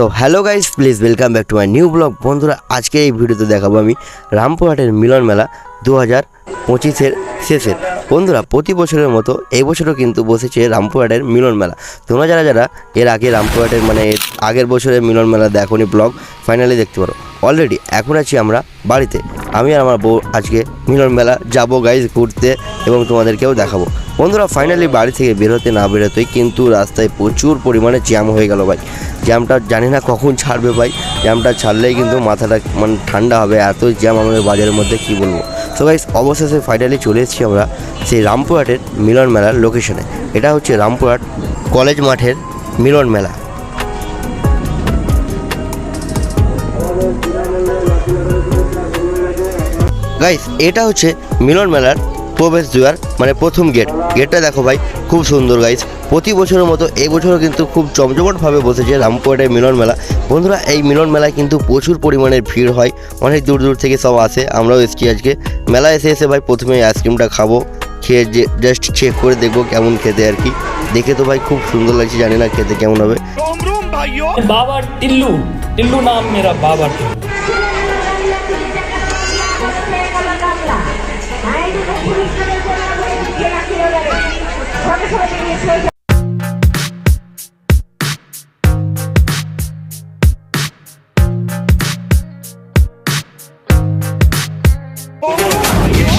So hello guys please welcome back to my new blog বন্ধুরা, আজকে এই ভিডিওতে দেখাবো আমি রামপুরহাটের মিলন মেলা দু হাজার পঁচিশের শেষের। বন্ধুরা, প্রতি বছরের মতো এই বছরও কিন্তু বসেছে রামপুরহাটের মিলন মেলা। তোমরা যারা যারা এর আগে রামপুরহাটের মানে আগের বছরের মিলন মেলা দেখোনি ব্লগ ফাইনালি দেখতে পারো। অলরেডি এখন আছি আমরা বাড়িতে। আমি আর আমার বউ আজকে মিলন মেলা যাব গাইজ ঘুরতে এবং তোমাদেরকেও দেখাবো। বন্ধুরা ফাইনালি বাড়ি থেকে বেরোতে না বেরোতেই কিন্তু রাস্তায় প্রচুর পরিমাণে জ্যাম হয়ে গেল ভাই। জ্যামটা জানি না কখন ছাড়বে ভাই। জ্যামটা ছাড়লেই কিন্তু মাথাটা মানে ঠান্ডা হবে, এত জ্যাম আমাদের বাজারের মধ্যে, কি বলব? তো গাইস অবশেষে ফাইনালি চলে এসেছি আমরা সেই রামপুরহাটের মিলন মেলার লোকেশনে এটা হচ্ছে রামপুরহাট কলেজ মাঠের মিলন মেলা। গাইস এটা হচ্ছে মিলন মেলার প্রবেশ দুয়ার মানে প্রথম গেট গেটটা দেখো ভাই খুব সুন্দর গাইজ প্রতি বছরের মতো এবছরও কিন্তু খুব চমচমটভাবে বসেছে রামপুরহাটের মিলন মেলা। বন্ধুরা এই মিলন মেলায় কিন্তু প্রচুর পরিমাণের ভিড় হয়। অনেক দূর দূর থেকে সব আসে। আমরাও এসেছি আজকে। মেলা এসে এসে ভাই প্রথমে আইসক্রিমটা খাব খেয়ে জাস্ট চেক করে দেখব কেমন খেতে আর কি। দেখে তো ভাই খুব সুন্দর লাগছে জানি না খেতে কেমন হবে। বাবা টিল্লু। টিল্লু নাম মেরা বাবা টিল্লু मेरा बाबा टिल्लू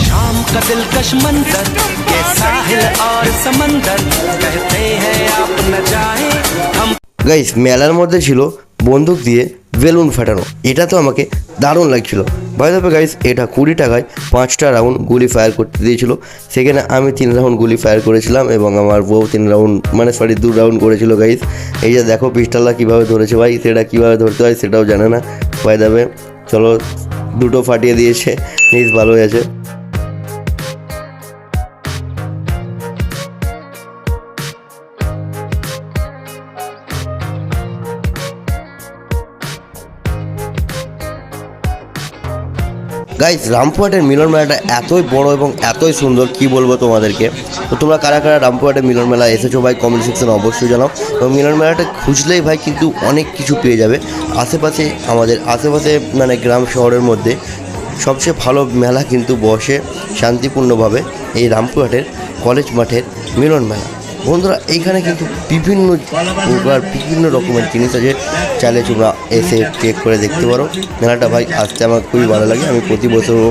शाम का दिलकश मंजर ये साहिल और समंदर कहते हैं आप न जाएं हम গাইস মেলার মধ্যে ছিল বন্দুক দিয়ে বেলুন ফাটানো এটা তো আমাকে দারুণ লাগছিল ভাই গাইজ এটা কুড়ি টাকায় পাঁচটা রাউন্ড গুলি ফায়ার করতে দিয়েছিল। সেখানে আমি তিন রাউন্ড গুলি ফায়ার করেছিলাম এবং আমার বউ তিন রাউন্ড মানে সরি দু রাউন্ড করেছিল গাইস এই যে দেখো পিস্টালটা কীভাবে ধরেছে ভাই, সেটা কীভাবে ধরতে হয় সেটাও জানে না। বাই চলো, দুটো ফাটিয়ে দিয়েছে, নিজ ভালো হয়েছে গাইজ রামপুরহাটের মিলন মেলাটা এতই বড় এবং এতই সুন্দর, কি বলব তোমাদেরকে? তো তোমরা কারা কারা রামপুরহাটের মিলন মেলা এসেছ ভাই কমেন্ট সেকশনে অবশ্যই জানাও। এবং মিলন মেলাটা খুঁজলেই ভাই কিন্তু অনেক কিছু পেয়ে যাবে। আশেপাশে আমাদের, আশেপাশে মানে গ্রাম শহরের মধ্যে সবচেয়ে ভালো মেলা কিন্তু বসে শান্তিপূর্ণভাবে এই রামপুরহাটের কলেজ মাঠের মিলন মেলা। বন্ধুরা, এইখানে কিন্তু বিভিন্ন প্রকার বিভিন্ন রকমের জিনিস আছে। চাইলে তোমরা এসে চেক করে দেখতে পারো। মেলাটা ভাই, আসতে আমার খুবই ভালো লাগে। আমি প্রতি বছরও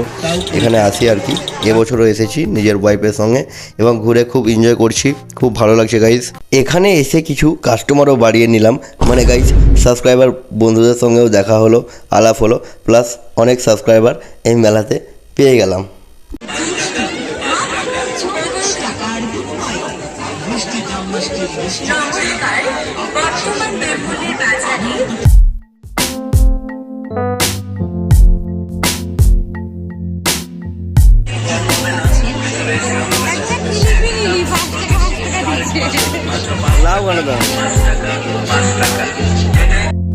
এখানে আসি আর কি। এবছরও এসেছি নিজের ওয়াইফের সঙ্গে এবং ঘুরে খুব এনজয় করছি। খুব ভালো লাগছে গাইজ এখানে এসে কিছু কাস্টমারও বাড়িয়ে নিলাম। মানে গাইজ সাবস্ক্রাইবার বন্ধুদের সঙ্গেও দেখা হলো, আলাপ হলো। প্লাস অনেক সাবস্ক্রাইবার এই মেলাতে পেয়ে গেলাম। নমস্কার বর্তমান বেলগুলি বাজারে একটা কিলিপি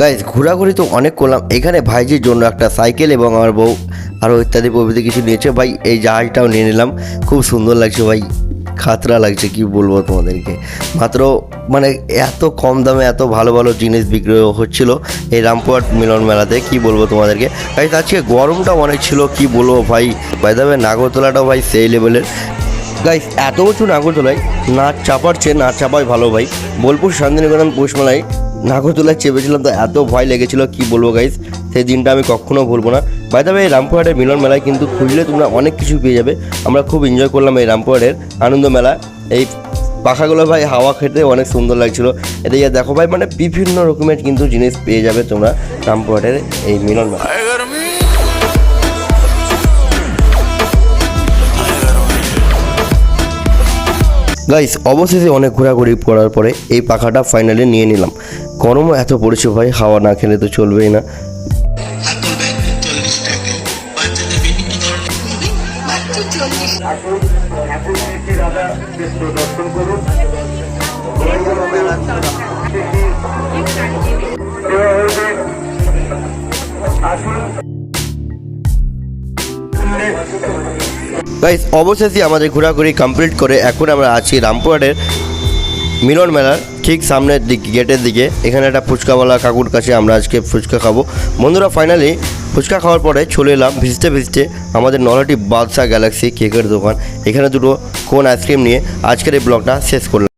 গাইজ ঘোরাঘুরি তো অনেক করলাম। এখানে ভাইজির জন্য একটা সাইকেল এবং আমার বউ আরও ইত্যাদি প্রভৃতি কিছু নিয়েছে। ভাই, এই জাহাজটাও নিয়ে নিলাম। খুব সুন্দর লাগছে ভাই। খাতরা লাগছে, কি বলব তোমাদেরকে। মাত্র মানে এত কম দামে এত ভালো ভালো জিনিস বিক্রি হচ্ছিল এই রামপুরহাট মিলন মেলাতে। কি বলব তোমাদেরকে। ভাই আজকে গরমটা অনেক ছিল, কি বলব ভাই। ভাই দাবে নাগরতলাটাও ভাই সেই লেভেলের গাইস এত বছর নাগরদোলায় নাচ চাপার চেয়ে নাচ চাপাই ভালো ভাই। বোলপুর শান্তিনিকেতন পৌষমেলায় নাগরদোলায় চেপেছিলাম, তো এত ভয় লেগেছিল, কি বলব গাইস সেই দিনটা আমি কখনো ভুলবো না। বাই তবে এই রামপুরহাটের মিলন মেলায় কিন্তু খুঁজলে তোমরা অনেক কিছু পেয়ে যাবে। আমরা খুব এনজয় করলাম এই রামপুরহাটের আনন্দ মেলা। এই পাখাগুলো ভাই হাওয়া খেতে অনেক সুন্দর লাগছিল। এদিকে দেখো ভাই মানে বিভিন্ন রকমের কিন্তু জিনিস পেয়ে যাবে তোমরা রামপুরহাটের এই মিলন মেলা গাইস, অবশেষে অনেক ঘোরাঘুরি করার পরে এই পাখাটা ফাইনালি নিয়ে নিলাম। গরমও এত পড়েছে ভাই, হাওয়া না খেলে তো চলবেই না। হাতল গাইস অবশেষে আমাদের ঘোরাঘুরি কমপ্লিট করে এখন আমরা আছি রামপুরহাটের মিলন মেলার ঠিক সামনের দিক, গেটের দিকে। এখানে একটা ফুচকাওয়ালা কাকুর কাছে আমরা আজকে ফুচকা খাব। বন্ধুরা ফাইনালি ফুচকা খাওয়ার পরে চলে এলাম ভিজতে ভিজতে আমাদের নলহাটি বাদশা গ্যালাক্সি কেকের দোকান। এখানে দুটো কোন আইসক্রিম নিয়ে আজকের এই ব্লগটা শেষ করলাম।